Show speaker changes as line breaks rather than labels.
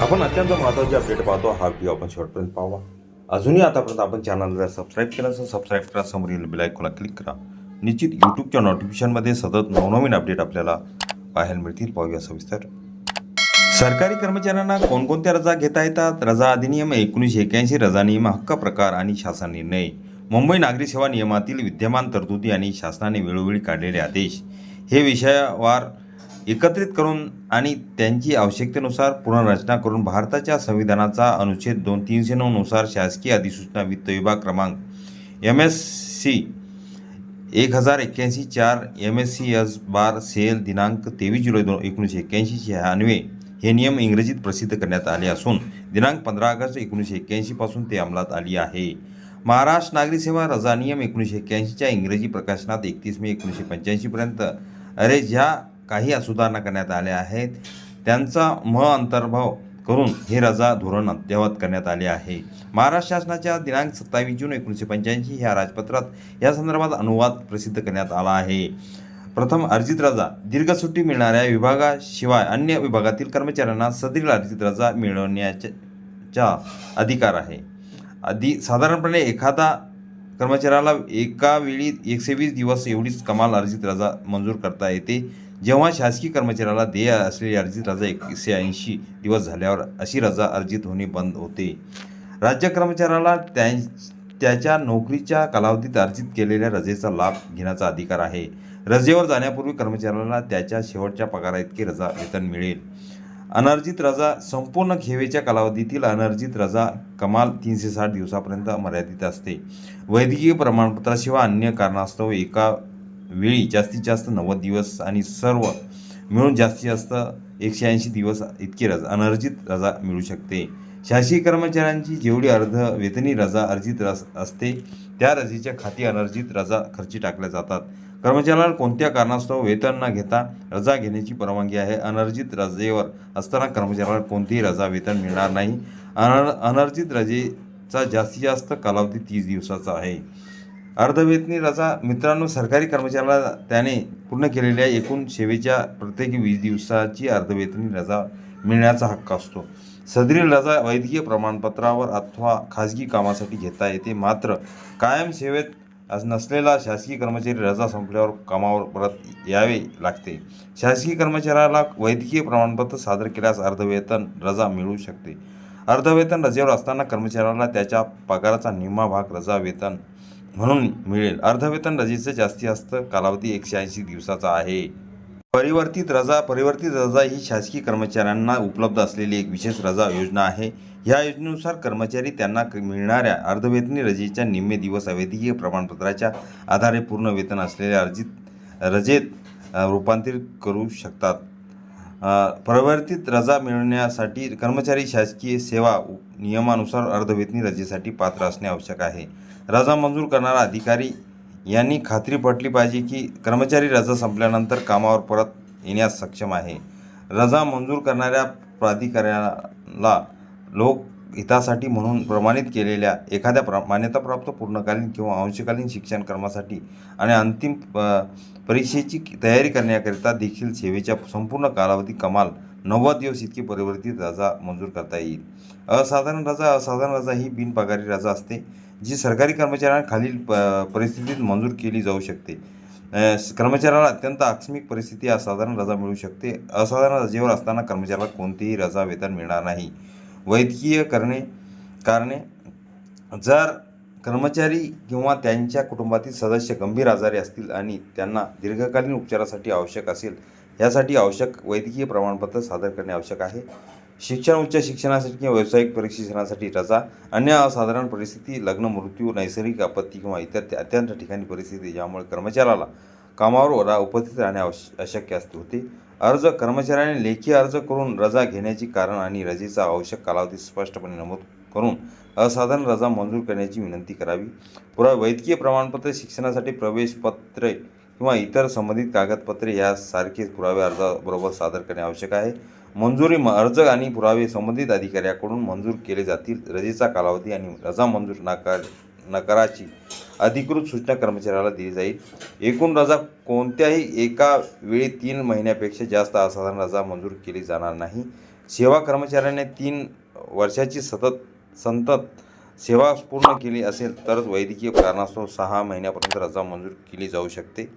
आपण अत्यंत महत्त्वाचे अपडेट पाहतो. हा व्हिडिओ आपण शेवटपर्यंत पाहावा. अजूनही आतापर्यंत आपण चॅनलला सबस्क्राईब केलं असेल सबस्क्राईब करा. समोरील बेल आयकॉनला क्लिक करा. निश्चित यूट्यूबच्या नोटिफिकेशनमध्ये सतत नवनवीन अपडेट आपल्याला पाहायला मिळतील. पाहूया सविस्तर. सरकारी कर्मचाऱ्यांना कोणकोणत्या रजा घेता येतात? रजा अधिनियम एकोणीसशे एक्याऐंशी रजा नियम हक्क प्रकार आणि शासन निर्णय. मुंबई नागरी सेवा नियमातील विद्यमान तरतुदी आणि शासनाने वेळोवेळी काढलेले आदेश. हे विषयावर एकत्रित करून आणि त्यांची आवश्यकतेनुसार पुनर्रचना करून भारताच्या संविधानाचा अनुच्छेद दोन तीनशे नऊनुसार शासकीय अधिसूचना वित्त विभाग क्रमांक एम एस सी एक हजार एक्क्याऐंशी चार M S C S bar cell दिनांक तेवीस जुलै दोन एकोणीसशे एक्क्याऐंशी शहाण्णवे हे नियम इंग्रजीत प्रसिद्ध करण्यात आले असून दिनांक पंधरा ऑगस्ट एकोणीसशे एक्क्याऐंशीपासून ते अंमलात आली आहे. महाराष्ट्र नागरी सेवा रजा नियम एकोणीसशे एक्क्याऐंशीच्या इंग्रजी प्रकाशनात एकतीस मे एकोणीसशे पंच्याऐंशीपर्यंत अरे ज्या काही सुधारणा करण्यात आल्या आहेत. त्यांचा म अंतर्भाव करून हे रजा धोरण अद्ययावत करण्यात आले आहे. महाराष्ट्र शासनाच्या दिनांक सत्तावीस जून एकोणीसशे पंच्याऐंशी ह्या राजपत्रात या संदर्भात अनुवाद प्रसिद्ध करण्यात आला आहे. प्रथम अर्जित रजा दीर्घ सुट्टी मिळणाऱ्या विभागाशिवाय अन्य विभागातील कर्मचाऱ्यांना सदरील अर्जित रजा मिळवण्याच्या अधिकार आहे. आधी साधारणपणे एखादा कर्मचाऱ्याला एका वेळी एकशे वीस दिवस एवढीच कमाल अर्जित रजा मंजूर करता येते. जेव्हा शासकीय कर्मचाऱ्याला देय असलेली अर्जित रजा एकशे ऐंशी दिवस झाल्यावर अशी रजा अर्जित होणे बंद होते. राज्य कर्मचाऱ्याला त्या त्याच्या नोकरीच्या कालावधीत अर्जित केलेल्या रजेचा लाभ घेण्याचा अधिकार आहे. रजेवर जाण्यापूर्वी कर्मचाऱ्याला त्याच्या शेवटच्या पगाराइतकी रजा वेतन मिळेल. अनर्जित रजा संपूर्ण खेवेच्या कालावधीतील अनर्जित रजा कमाल तीनशे साठ दिवसापर्यंत मर्यादित असते. वैद्यकीय प्रमाणपत्राशिवाय अन्य कारणास्तव एका वेळी जास्तीत जास्त नव्वद दिवस आणि सर्व मिळून जास्तीत जास्त एकशे ऐंशी दिवस इतकी रजा अनर्जित रजा मिळू शकते. शासकीय कर्मचाऱ्यांची जेवढी अर्ध वेतनी रजा अर्जित रस असते त्या रजेच्या खाती अनर्जित रजा खर्ची टाकल्या जातात. कर्मचाऱ्याला कोणत्या कारणास्तव वेतन न घेता रजा घेण्याची परवानगी आहे? अनर्जित रजेवर असताना कर्मचाऱ्याला कोणतीही रजा वेतन मिळणार नाही. अनर अनर्जित रजेचा जास्तीत जास्त कालावधी तीस दिवसाचा आहे. अर्धवेतनी रजा मित्रांनो सरकारी कर्मचाऱ्याला त्याने पूर्ण केलेल्या एकूण सेवेच्या प्रत्येकी वीस दिवसाची अर्धवेतनी रजा मिळण्याचा हक्क असतो. सदरील रजा वैद्यकीय प्रमाणपत्रावर अथवा खाजगी कामासाठी घेता येते. मात्र कायम सेवेत नसलेला शासकीय कर्मचारी रजा संपल्यावर कामावर परत यावे लागते. शासकीय कर्मचाऱ्याला वैद्यकीय प्रमाणपत्र सादर केल्यास अर्धवेतन रजा मिळू शकते. अर्धवेतन रजेवर असताना कर्मचाऱ्याला त्याच्या पगाराचा निम्मा भाग रजा वेतन म्हणून मिळेल. अर्धवेतन रजेचं जास्तीत जास्त कालावधी एकशे ऐंशी दिवसाचा आहे. परिवर्तित रजा परिवर्तित रजा ही शासकीय कर्मचाऱ्यांना उपलब्ध असलेली एक विशेष रजा योजना आहे. या योजनेनुसार कर्मचारी त्यांना क- मिळणाऱ्या अर्धवेतनी रजेच्या निम्मे दिवस अवैधीय प्रमाणपत्राच्या आधारे पूर्ण वेतन असलेल्या अर्जित रजेत रूपांतरित करू शकतात. परिवर्तित रजा मिळवण्यासाठी कर्मचारी शासकीय सेवा नियमानुसार अर्धवेतनी रजेसाठी पात्र असणे आवश्यक आहे. रजा मंजूर करणारा अधिकारी यांनी खात्री पटली पाहिजे की कर्मचारी रजा संपल्यानंतर कामावर परत येण्यास सक्षम आहे. रजा मंजूर करणाऱ्या प्राधिकाऱ्याला हितासाठी म्हणून प्रमाणित केलेल्या एखाद्या प्र मान्यताप्राप्त पूर्णकालीन किंवा अंशकालीन शिक्षण कर्मासाठी आणि अंतिम प- परीक्षेची तयारी करण्याकरिता देखील सेवेच्या संपूर्ण कालावधी कमाल नव्वद दिवस इतकी परिवर्तित रजा मंजूर करता येईल. असाधारण रजा असाधारण रजा ही बिनपगारी रजा असते जी सरकारी कर्मचाऱ्यांना खालील प परिस्थितीत मंजूर केली जाऊ शकते. कर्मचाऱ्याला अत्यंत आकस्मिक परिस्थिती असाधारण रजा मिळू शकते. असाधारण रजेवर असताना कर्मचाऱ्याला कोणतीही रजा वेतन मिळणार नाही. वैद्यकीय करणे कारणे. जर कर्मचारी किंवा त्यांच्या कुटुंबातील सदस्य गंभीर आजारी असतील आणि त्यांना दीर्घकालीन उपचारासाठी आवश्यक असेल यासाठी आवश्यक वैद्यकीय प्रमाणपत्र सादर करणे आवश्यक आहे. शिक्षण उच्च शिक्षणासाठी किंवा व्यावसायिक प्रशिक्षणासाठी रजा अन्य असाधारण परिस्थिती लग्न मृत्यू नैसर्गिक आपत्ती किंवा इतर अत्यंत ठिकाणी परिस्थिती ज्यामुळे कर्मचाऱ्याला कामावर रा उपस्थित राहणे आवश्य अशक्य असते होते. अर्ज कर्मचाऱ्याने लेखी अर्ज करून रजा घेण्याची कारण आणि रजेचा आवश्यक कालावधी स्पष्टपणे नमूद करून असाधारण रजा मंजूर करण्याची विनंती करावी. पुरा वैद्यकीय प्रमाणपत्र शिक्षणासाठी प्रवेशपत्रे किंवा इतर संबंधित कागदपत्रे यासारखे पुरावे अर्जाबरोबर सादर करणे आवश्यक आहे. मंजुरी म- अर्ज आणि पुरावे संबंधित अधिकाऱ्याकडून मंजूर केले जातील. रजेचा कालावधी आणि रजा मंजूर नाकार नकाराची अधिकृत सूचना कर्मचाऱ्याला दिली जाईल. एकूण रजा कोणत्याही एका वेळी तीन महिन्यापेक्षा जास्त असाधारण रजा मंजूर केली जाणार नाही. सेवा कर्मचाऱ्याने तीन वर्षाची सतत संतत सेवा पूर्ण केली असेल तरच वैद्यकीय कारणास्तव सहा महिन्यापर्यंत रजा मंजूर केली जाऊ शकते.